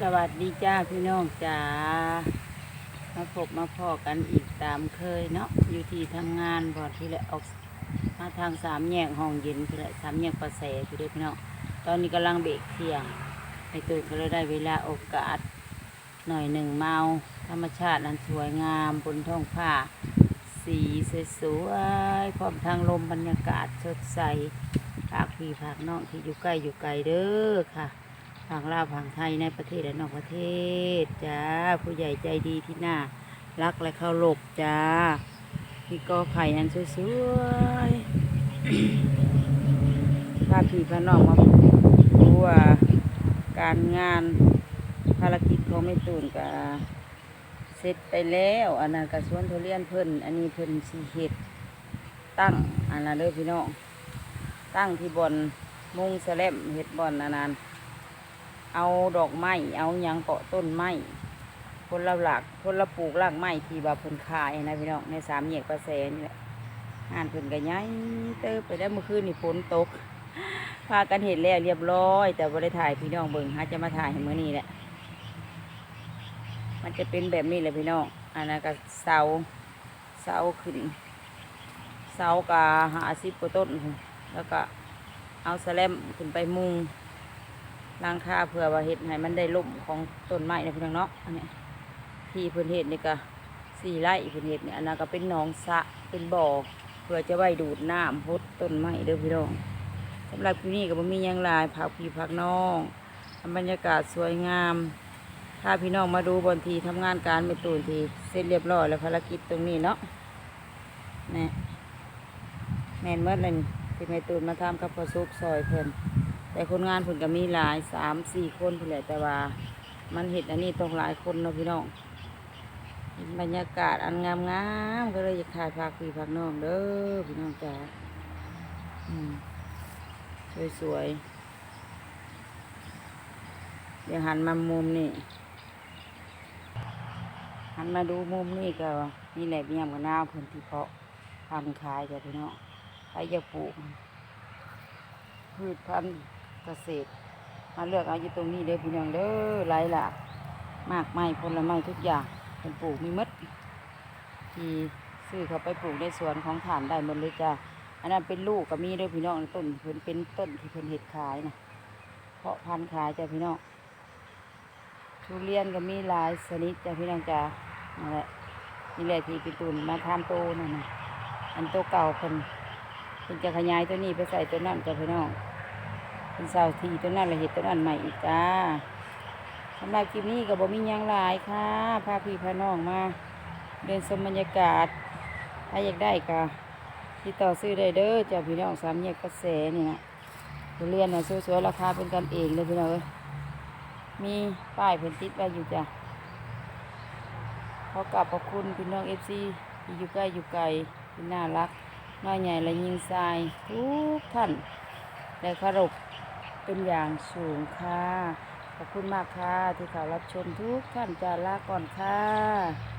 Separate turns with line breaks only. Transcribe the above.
สวัสดีจ้าพี่น้องจ๋ามาพบมาพอกันอีกตามเคยเนาะอยู่ที่ทำงานบอดที่แหละออกมาทางสามแยกห้องเย็นที่แหละสามแยกประแสพี่เด้อพี่น้องตอนนี้กำลังเบรกเที่ยงไปตื่นก็เลยได้เวลาโอกาส หน่อยหนึ่งเมา ธรรมชาตินั้นสวยงามบนท้องผ้า สีสวยๆพร้อมทางลมบรรยากาศสดใสภาคพี่ภาคน้องที่อยู่ใกล้อยู่ไกลเด้อค่ะ ทางลาวทางไทยในประเทศและนอกประเทศจ้าผู้ใหญ่ใจดีที่น่ารักและเคารพจ้าพี่กอไผ่อันสวยๆพาพี่พาน้องมาดูว่าการงานภารกิจของแม่ตูนก็เสร็จไปแล้วอันนั้นกระสวนทุเรียนเพิ่น อันนี้เพิ่นสีเห็ดตั้งอันนั้นเด้อพี่น้องตั้งที่บอนมุงแสลมเห็ดบอนอันนั้น เอาดอกไม้เอายังเกาะต้นไม้คนละหลักคนละปลูกรากไม้ที่ว่าพนขายนะพี่น้องในสามแยกประแสนี่แหละงานพิ่นก็ย้ายเติบไปได้เมื่อคืนนี่ฝนตกพากันเห็นแล้วเรียบร้อย แต่บ่ได้ถ่ายพี่น้องเบิ่งหาจะมาถ่ายให้มื้อนี้แหละมันจะเป็นแบบนี้แหละพี่น้องอันนั้นก็เสาเสาขึ้นเสากะหาสิบกว่าต้น แล้วก็เอาแสแลมขึ้นไปมุง ล้างค่าเพื่อว่าเห็ดให้มันได้ล่มของต้นไม้นะพี่น้องเนาะอันนี้ที่พื้นเห็ดนี่ก็สี่ไร่พื้นเห็ดเนี่ยอันนั้นก็เป็นหนองสะเป็นบ่อเพื่อจะไว้ดูดน้ำพดต้นไม้เด้อพี่น้องสำหรับที่นี่ก็บ่มียังลายผักพี่ผักน้องทำบรรยากาศสวยงามถ้าพี่น้องมาดูบนทีทำงานการเป็นตูนทีเสร็จเรียบร้อยแล้วภารกิจตรงนี้เนาะนี่แมนเมื่อเลยที่แม่ตูนมาทำกับพอซุกซอยเพิ่น แต่คนงานเพิ่นก็มีหลายสามสี่คนเพิ่นแหละแต่ว่ามันเห็ดอันนี้ต้องหลายคนเนาะพี่น้องบรรยากาศอันงามงามๆก็เลยอยากถ่ายภาคพี่ภาคน้องเด้อพี่น้องจ๋าอืมสวยๆเดี๋ยวหันมามุมนี่หันมาดูมุมนี่ก็นี่แหละเมียมกับน้าพิ่นที่เพาะพันธุ์ขายจ้ะพี่น้องใครจะปลูกพืชพันธุ์ เกษตร มาเลือกเอาอยู่ตรงนี้เด้อพี่น้องเด้อหลายหลากมากไม้ผลไม้ทุกอย่างเป็นปลูกมีมดที่ซื้อเขาไปปลูกในสวนของฐานได้หมดเลยจ้าอันนั้นเป็นลูกก็มีเด้อพี่น้องต้นเพิ่นเป็นต้นที่เพิ่นเห็ดขายนะเพาะพันธุ์ขายจ้าพี่น้องทุเรียนก็มีหลายชนิดจ้าพี่น้องจ้านั่นแหละนี่แหละที่พี่ตุนมาทำโตนั่นนะอันโตเก่าเพิ่นเพิ่นจะขยายตัวนี้ไปใส่ตัวนั้นจ้ะพี่น้อง เป็นเสาทีตัวนั้นละเห็ดตัวนั้นใหม่อีกจ้าสำหรับคลิปนี้ก็บ่มียังหลายค่ะพาพี่พาน้องมาเดินชมบรรยากาศถ้าอยากได้ก็ติดต่อซื้อได้เด้อจ้ะพี่น้องสามแยกกระแสนี่นะทุเรียนน่ะสวยๆราคาเป็นกันเองเลยพี่น้องเอ้ยมีป้ายเพิ่นติดไว้อยู่จ้ะขอกราบขอบคุณพี่น้องเอฟซีที่อยู่ใกล้อยู่ไกลที่น่ารักน้อยใหญ่และยิงทรายทุกท่านและเคารพ เป็นอย่างสูงค่ะ ขอบคุณมากค่ะที่เขารับชมทุกท่านจะลาก่อนค่ะ